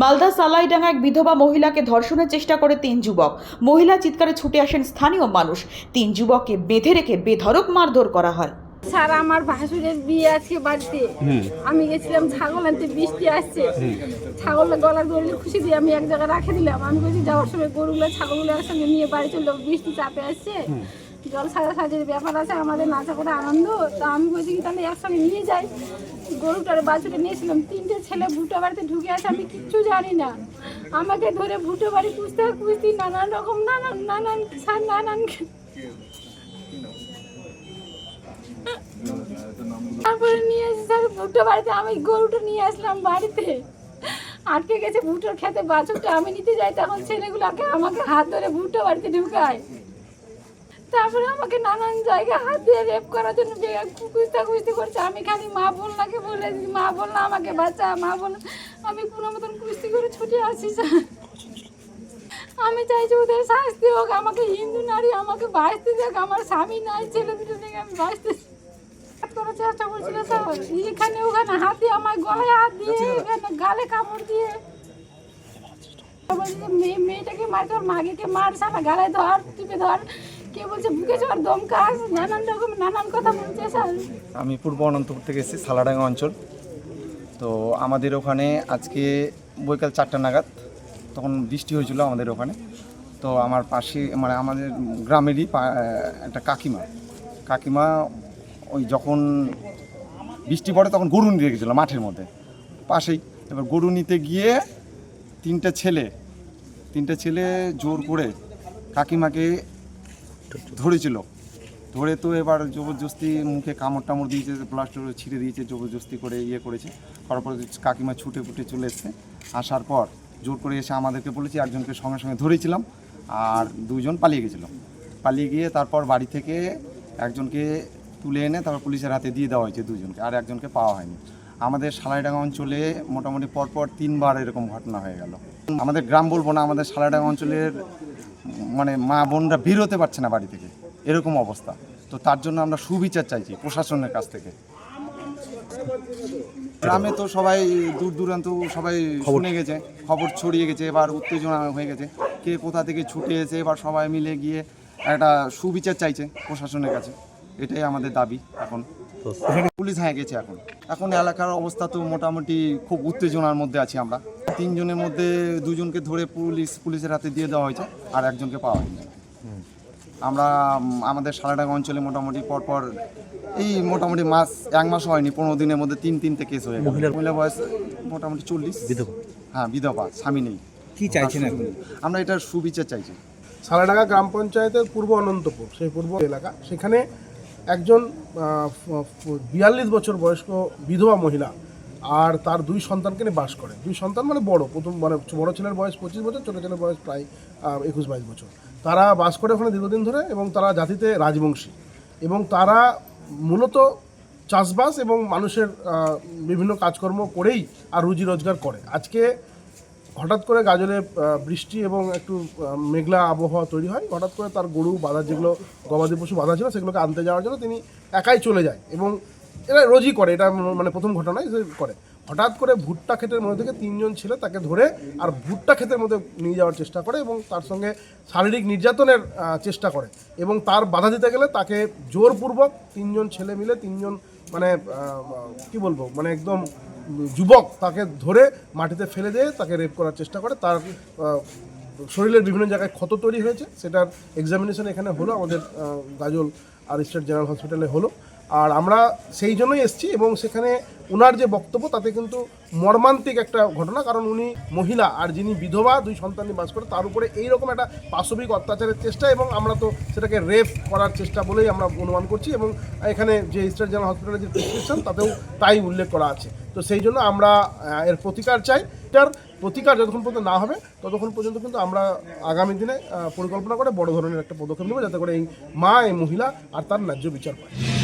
মালদা সালাইডাঙ্গা এক বিধবা মহিলাকে ধর্ষণের চেষ্টা করে তিন যুবক। মহিলা চিৎকারে ছুটে আসেন স্থানীয় মানুষ। তিন যুবককে বেঁধে রেখে বেধড়ক মারধর করা হয়। স্যার আমার ভাসুরের বিয়ে আজকে বাড়িতে। আমি গেছিলাম ছাগল আনতে বৃষ্টি আসছে। ছাগল গলার দড়ি খুশি দিয়ে আমি এক জায়গায় রাখে দিলাম। আমি বলছি যাওয়ার সময় গরুগুলো ছাগলগুলো একসঙ্গে নিয়ে বাড়ি চলল বৃষ্টি চাপে আসছে। জল সাজা সাজের ব্যাপার আছে, আমাদের নাচা করে আনন্দ। তো আমি বলছি কি, তাহলে একসঙ্গে নিয়ে যাই। গরুটার বাছুরে নিয়েছিলাম, তিনটে ছেলে ভুটো বাড়িতে ঢুকে আছে, আমি কিচ্ছু জানি না। আমাকে ধরে ভুটো বাড়ি খুঁজতে খুঁজতে নানান রকম, নানান নানান স্যার নানান তারপরে নিয়ে এসে স্যার বাড়িতে আমি গরুটা নিয়ে আসলাম বাড়িতে। আটকে গেছে ভুট্টোর খেতে, বাছুরটা আমি নিতে যাই, তখন ছেলেগুলোকে আমাকে হাত ধরে ভুট্টো বাড়িতে ঢুকায়। তারপরে আমাকে নানান জায়গায় হাত দিয়ে রেপ করার জন্য কুস্তা কুস্তি করছে আমি খালি মা বললাকে বলে মা বললা আমাকে বাঁচা মা বল আমি কোনো মতন কুস্তি করে ছুটে আসি আমি চাইছি ওদের শাস্তি হোক আমাকে হিন্দু নারী আমাকে বাঁচতে দেখ আমার স্বামী নাই ছেলে দুটো থেকে আমি বাঁচতে করার চেষ্টা করছিল স্যার এখানে ওখানে হাত দিয়ে আমার গলায় হাত দিয়ে এখানে গালে কামড় দিয়ে। মেয়েটাকে মার তোর মাগেকে মার সারা গালায় ধর টিপে ধর। আমি পূর্ব অনন্তপুর থেকে এসেছি, সালাডাঙ্গা অঞ্চল। তো আমাদের ওখানে আজকে বৈকাল চারটা নাগাদ, তখন বৃষ্টি হয়েছিল আমাদের ওখানে। তো আমার পাশে মানে আমাদের গ্রামেরই একটা কাকিমা। কাকিমা ওই যখন বৃষ্টি পড়ে তখন গরু নিয়ে গেছিল মাঠের মধ্যে, পাশেই। এবার গরু নিতে গিয়ে তিনটে ছেলে তিনটে ছেলে জোর করে কাকিমাকে ধরেছিল। ধরে তো এবার জবরদস্তি মুখে কামড় টামড় দিয়েছে প্লাস্টার ছিঁড়ে দিয়েছে, জবরদস্তি করে ইয়ে করেছে। করার পর কাকিমা ছুটে ফুটে চলে এসছে। আসার পর জোর করে এসে আমাদেরকে বলেছে, একজনকে সঙ্গে সঙ্গে ধরেছিলাম আর দুজন পালিয়ে গেছিল। পালিয়ে গিয়ে তারপর বাড়ি থেকে একজনকে তুলে এনে তারপর পুলিশের হাতে দিয়ে দেওয়া হয়েছে দুজনকে, আর একজনকে পাওয়া হয়নি। আমাদের সালাইডাঙ্গা অঞ্চলে মোটামুটি পরপর তিনবার এরকম ঘটনা হয়ে গেল। আমাদের গ্রাম বলব না, আমাদের সালাইডাঙ্গা অঞ্চলের মানে মা বোনরা বের হতে পারছে না বাড়ি থেকে। এরকম অবস্থা। তো তার জন্য আমরা সুবিচার চাইছি প্রশাসনের কাছ থেকে। গ্রামে তো সবাই দূর দূরান্ত সবাই শুনে গেছে খবর ছড়িয়ে গেছে এবার উত্তেজনা হয়ে গেছে। কে কোথা থেকে ছুটে এসে এবার সবাই মিলে গিয়ে একটা সুবিচার চাইছে প্রশাসনের কাছে। এটাই আমাদের দাবি এখন। পুলিশ হ্যাঁ গেছে এখন। এখন এলাকার অবস্থা তো মোটামুটি খুব উত্তেজনার মধ্যে আছি আমরা। তিনজনের মধ্যে দুজনকে ধরে পুলিশ পুলিশের হাতে দিয়ে দেওয়া হয়েছে আর একজনকে পাওয়া হয়নি। আমরা আমাদের সারাডাঙ্গা অঞ্চলে মোটামুটি পরপর এই মোটামুটি মাস এক মাস হয়নি পনেরো দিনের মধ্যে তিন তিনটে কেস হয়ে মহিলা বয়স মোটামুটি চল্লিশ। বিধবা। হ্যাঁ বিধবা স্বামী নেই। কি চাইছেন আমরা এটার সুবিচার চাইছি। সালাডাঙ্গা গ্রাম পঞ্চায়েতের পূর্ব অনন্তপুর সেই পূর্ব এলাকা। সেখানে একজন বিয়াল্লিশ বছর বয়স্ক বিধবা মহিলা আর তার দুই সন্তানকে নিয়ে বাস করে। দুই সন্তান মানে বড়, প্রথম মানে বড় ছেলের বয়স পঁচিশ বছর, ছোটো ছেলের বয়স প্রায় একুশ বাইশ বছর। তারা বাস করে ওখানে দীর্ঘদিন ধরে এবং তারা জাতিতে রাজবংশী। এবং তারা মূলত চাষবাস এবং মানুষের বিভিন্ন কাজকর্ম করেই আর রুজি রোজগার করে। আজকে হঠাৎ করে গাজলে বৃষ্টি এবং একটু মেঘলা আবহাওয়া তৈরি হয়। হঠাৎ করে তার গরু, বাঁধা যেগুলো গবাদি পশু বাধা ছিল, সেগুলোকে আনতে যাওয়ার জন্য তিনি একাই চলে যায় এবং এরা রোজই করে। এটা মানে প্রথম ঘটনায় যে করে। হঠাৎ করে ভুট্টা ক্ষেতের মধ্যে থেকে তিনজন ছেলে তাকে ধরে আর ভুট্টা ক্ষেতের মধ্যে নিয়ে যাওয়ার চেষ্টা করে এবং তার সঙ্গে শারীরিক নির্যাতনের চেষ্টা করে এবং তার বাধা দিতে গেলে তাকে জোরপূর্বক তিনজন ছেলে মিলে তিনজন মানে কি বলব মানে একদম যুবক তাকে ধরে মাটিতে ফেলে দিয়ে তাকে রেপ করার চেষ্টা করে। তার শরীরের বিভিন্ন জায়গায় ক্ষত তৈরি হয়েছে। সেটার এক্সামিনেশন এখানে হলো। আমাদের গাজল আর স্টেট জেনারেল হসপিটালে হলো। আর আমরা সেই জন্যই এসেছি এবং সেখানে ওনার যে বক্তব্য, তাতে কিন্তু মর্মান্তিক একটা ঘটনা, কারণ উনি মহিলা আর যিনি বিধবা, দুই সন্তান নিয়ে বাস করে, তার উপরে এইরকম একটা পাশবিক অত্যাচারের চেষ্টা এবং আমরা তো সেটাকে রেপ করার চেষ্টা বলেই আমরা অনুমান করছি এবং এখানে যে স্টেট জেনারেল হসপিটালের যে প্রেসক্রিপশন তাতেও তাই উল্লেখ করা আছে। তো সেই জন্য আমরা এর প্রতিকার চাই। এটার প্রতিকার যতক্ষণ পর্যন্ত না হবে, ততক্ষণ পর্যন্ত কিন্তু আমরা আগামী দিনে পরিকল্পনা করে বড় ধরনের একটা পদক্ষেপ নেব, যাতে করে এই মা, এই মহিলা আর তার ন্যায্য বিচার পায়।